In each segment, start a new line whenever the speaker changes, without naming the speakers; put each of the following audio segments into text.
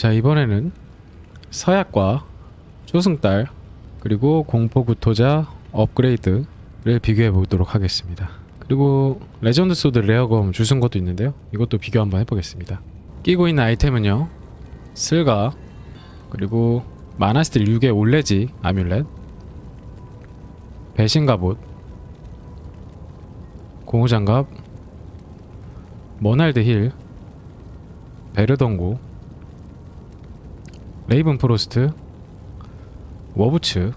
자 이번에는 서약과 조승달 그리고 공포구토자 업그레이드를 비교해 보도록 하겠습니다. 그리고 레전드 소드 레어검 주승 것도 있는데요. 이것도 비교 한번 해보겠습니다. 끼고 있는 아이템은요. 슬가 그리고 마나스틸 6의 올레지 아뮬렛 배신갑옷 고무장갑 머날드 힐 베르덩고 레이븐 프로스트 워부츠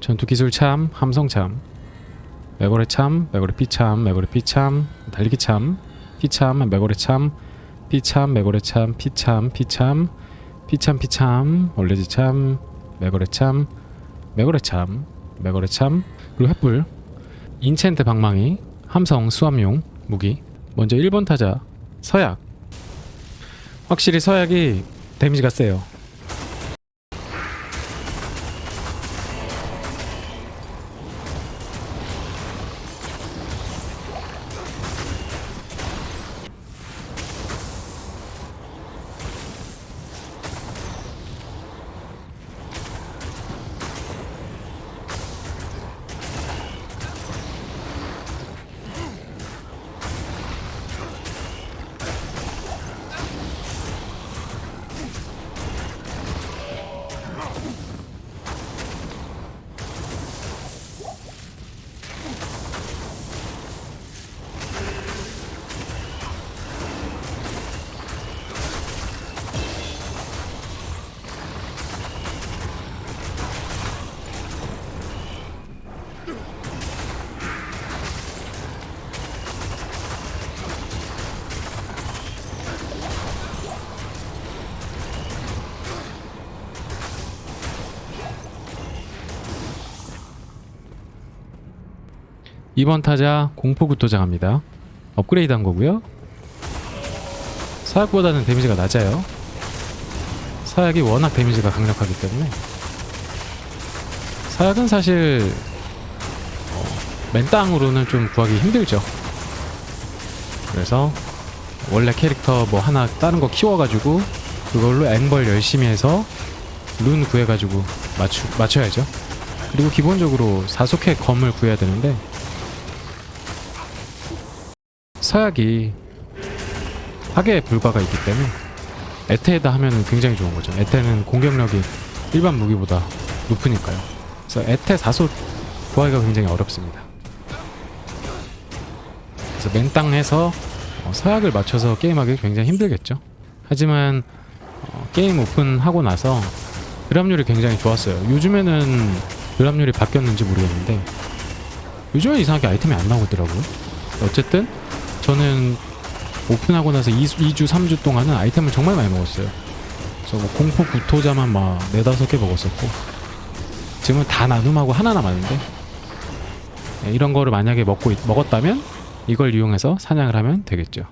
전투 기술 참 함성 참 맥거레 참 맥거레 피참 맥거레 피참 달리기 참 피참 맥거레 참 피참 맥거레 참 피참 피참 피참 피참 올레지 참 맥거레 참 맥거레 참 맥거레 참 그리고 횃불 인챈트 방망이 함성 수압용 무기. 먼저 1번 타자 서약 확실히 서약이 데미지가 세요 이번 타자 공포구토장합니다. 업그레이드 한 거고요. 서약보다는 데미지가 낮아요. 서약이 워낙 데미지가 강력하기 때문에 서약은 사실 어, 맨땅으로는 좀 구하기 힘들죠. 그래서 원래 캐릭터 뭐 하나 다른 거 키워가지고 그걸로 앵벌 열심히 해서 룬 구해가지고 맞추, 맞춰야죠. 그리고 기본적으로 사속해 검을 구해야 되는데 서약이 파괴 불가가 있기 때문에 에테에다 하면 굉장히 좋은 거죠. 에테는 공격력이 일반 무기보다 높으니까요. 그래서 에테 사소 구하기가 굉장히 어렵습니다. 그래서 맨땅해서 어, 서약을 맞춰서 게임하기 굉장히 힘들겠죠. 하지만 어, 게임 오픈하고 나서 드랍률이 굉장히 좋았어요. 요즘에는 드랍률이 바뀌었는지 모르겠는데 요즘엔 이상하게 아이템이 안 나오더라고요. 어쨌든 저는 오픈하고 나서 2, 2주, 3주 동안은 아이템을 정말 많이 먹었어요. 그래서 뭐 공포 구토자만 막 네다섯 개 먹었었고 지금은 다 나눔하고 하나 남았는데 네, 이런 거를 만약에 먹고 있- 먹었다면 이걸 이용해서 사냥을 하면 되겠죠.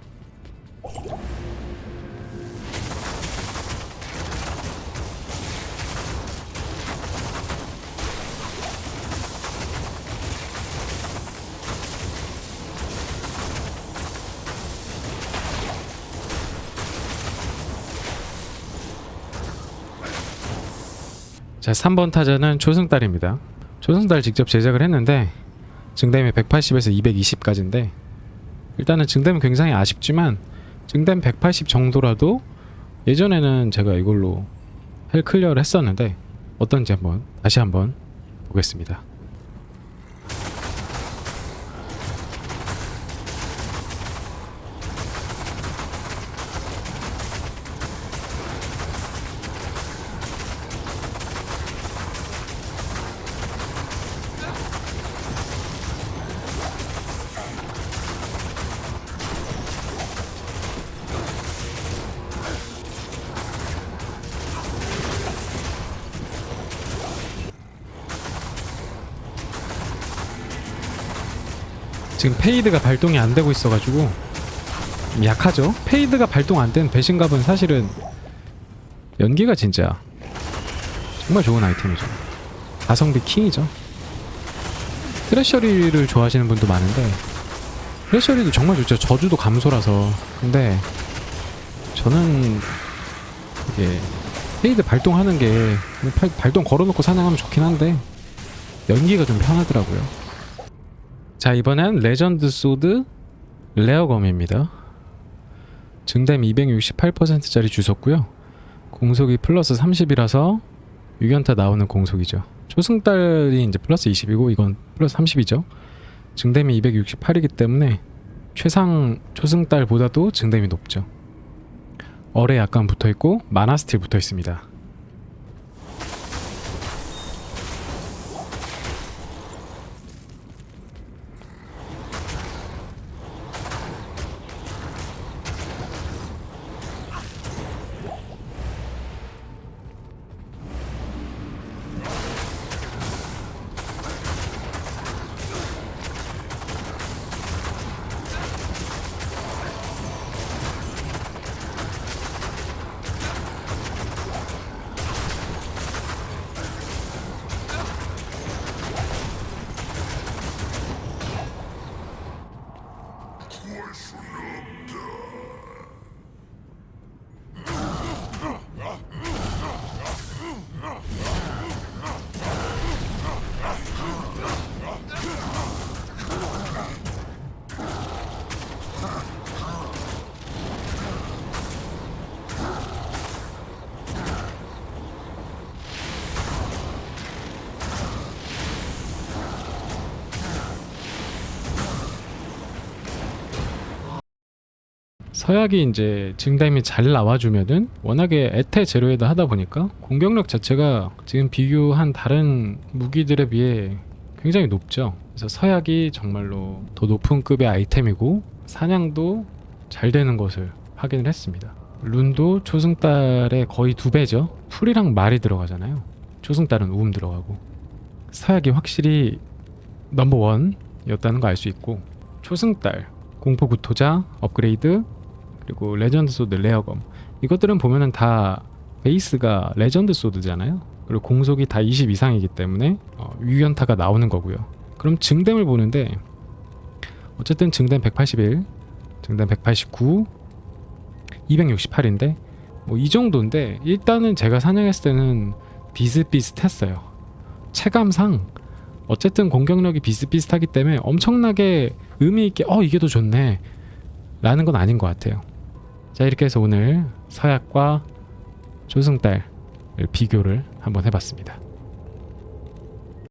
자, 3번 타자는 조승달입니다. 조승달 직접 제작을 했는데 증댐이 180에서 220까지인데 일단은 증댐은 굉장히 아쉽지만 증댐 180 정도라도 예전에는 제가 이걸로 헬 클리어를 했었는데 어떤지 한번 다시 한번 보겠습니다. 지금 페이드가 발동이 안 되고 있어가지고 좀 약하죠. 페이드가 발동 안 된 배신갑은 사실은 연기가 진짜 정말 좋은 아이템이죠. 가성비 킹이죠. 트레셔리를 좋아하시는 분도 많은데 트레셔리도 정말 좋죠. 저주도 감소라서 근데 저는 이게 페이드 발동하는 게 팔- 발동 걸어놓고 사냥하면 좋긴 한데 연기가 좀 편하더라고요. 자 이번엔 레전드 소드 레어검입니다. 증댐 268%짜리 주셨고요. 공속이 플러스 30이라서 유견타 나오는 공속이죠. 초승달이 이제 플러스 20이고 이건 플러스 30이죠. 증댐이 268이기 때문에 최상 초승달보다도 증댐이 높죠. 얼에 약간 붙어 있고 마나 스틸 붙어 있습니다. 서약이 이제 증담이 잘 나와주면은 워낙에 에테 제로에다 하다 보니까 공격력 자체가 지금 비교한 다른 무기들에 비해 굉장히 높죠. 그래서 서약이 정말로 더 높은 급의 아이템이고 사냥도 잘 되는 것을 확인을 했습니다. 룬도 초승달의 거의 두 배죠. 풀이랑 말이 들어가잖아요. 초승달은 우음 들어가고 서약이 확실히 넘버 원이었다는 거 알 수 있고 초승달 공포 구토자 업그레이드 그리고 레전드 소드 레어검. 이것들은 보면은 다 베이스가 레전드 소드잖아요. 그리고 공속이 다 20 이상이기 때문에 어, 유연타가 나오는 거고요. 그럼 증댐을 보는데 어쨌든 증댐 181 증댐 189 268인데 뭐 이 정도인데 일단은 제가 사냥했을 때는 비슷비슷했어요. 체감상 어쨌든 공격력이 비슷비슷하기 때문에 엄청나게 의미 있게 어 이게 더 좋네 라는 건 아닌 것 같아요. 자 이렇게 해서 오늘 서약과 조승달을 비교를 한번 해봤습니다.